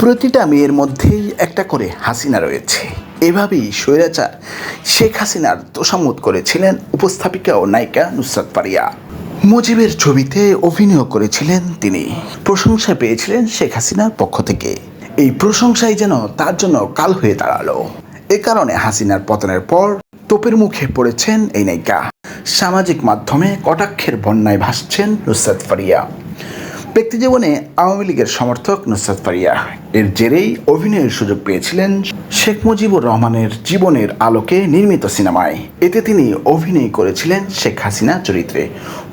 প্রতিটা মেয়ের মধ্যেই একটা করে হাসিনা রয়েছে। এভাবেই স্বৈরাচার শেখ হাসিনার তোষামত করেছিলেন উপস্থাপিকা ও নায়িকা নুসরাত ফারিয়া মুজিবের ছবিতে অভিনয় করেছিলেন তিনি। প্রশংসা পেয়েছিলেন শেখ হাসিনার পক্ষ থেকে। এই প্রশংসাই যেন তার জন্য কাল হয়ে দাঁড়াল। এ কারণে হাসিনার পতনের পর তোপের মুখে পড়েছেন এই নায়িকা। সামাজিক মাধ্যমে কটাক্ষের বন্যায় ভাসছেন নুসরাত ফারিয়া ব্যক্তি জীবনে আওয়ামী লীগের সমর্থক নুসরাত ফারিয়া। এর জেরেই অভিনয়ের সুযোগ পেয়েছিলেন শেখ মুজিবুর রহমানের জীবনের আলোকে নির্মিত সিনেমায়। এতে তিনি অভিনয় করেছিলেন শেখ হাসিনা চরিত্রে।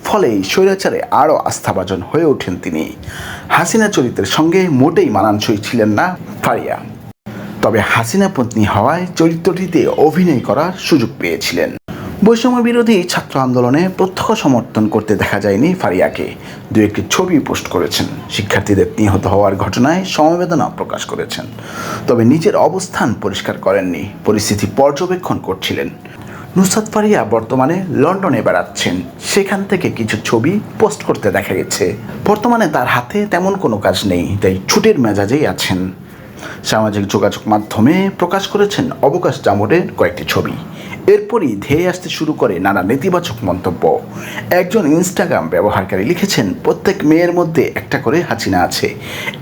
ফলে স্বৈরাচারে আরও আস্থাভাজন হয়ে ওঠেন তিনি। হাসিনা চরিত্রের সঙ্গে মোটেই মানানসই ছিলেন না ফারিয়া। তবে হাসিনা পত্নী হওয়ায় চরিত্রটিতে অভিনয় করার সুযোগ পেয়েছিলেন। বৈষম্য বিরোধী ছাত্র আন্দোলনে প্রত্যক্ষ সমর্থন করতে দেখা যায়নি ফারিয়াকে। দু একটি ছবি পোস্ট করেছেন। শিক্ষার্থীদের নিহত হওয়ার ঘটনায় সমবেদনা প্রকাশ করেছেন। তবে নিজের অবস্থান পরিষ্কার করেননি। পরিস্থিতি পর্যবেক্ষণ করছিলেন। নুসরাত ফারিয়া বর্তমানে লন্ডনে বেড়াচ্ছেন। সেখান থেকে কিছু ছবি পোস্ট করতে দেখা গেছে। বর্তমানে তার হাতে তেমন কোনো কাজ নেই, তাই ছুটির মেজাজেই আছেন। সামাজিক যোগাযোগ মাধ্যমে প্রকাশ করেছেন অবকাশ জামরের কয়েকটি ছবি। এরপরই ধেয়ে আসতে শুরু করে নানা নেতিবাচক মন্তব্য। একজন ইনস্টাগ্রাম ব্যবহারকারী লিখেছেন, প্রত্যেক মেয়ের মধ্যে একটা করে হাসিনা আছে।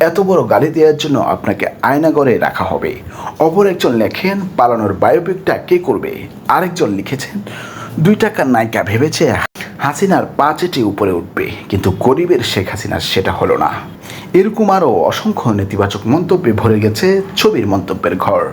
এত বড় গালি দেওয়ার জন্য আপনাকে আয়নাগরে রাখা হবে। অপর একজন লেখেন, পালানোর বায়োপিকটা কে করবে? আরেকজন লিখেছেন, দুই টাকার নায়িকা ভেবেছে হাসিনার পা চেটে উপরে উঠবে, কিন্তু গরিবের শেখ হাসিনার সেটা হলো না। এরকম আরও অসংখ্য নেতিবাচক মন্তব্যে ভরে গেছে ছবির মন্তব্যের ঘর।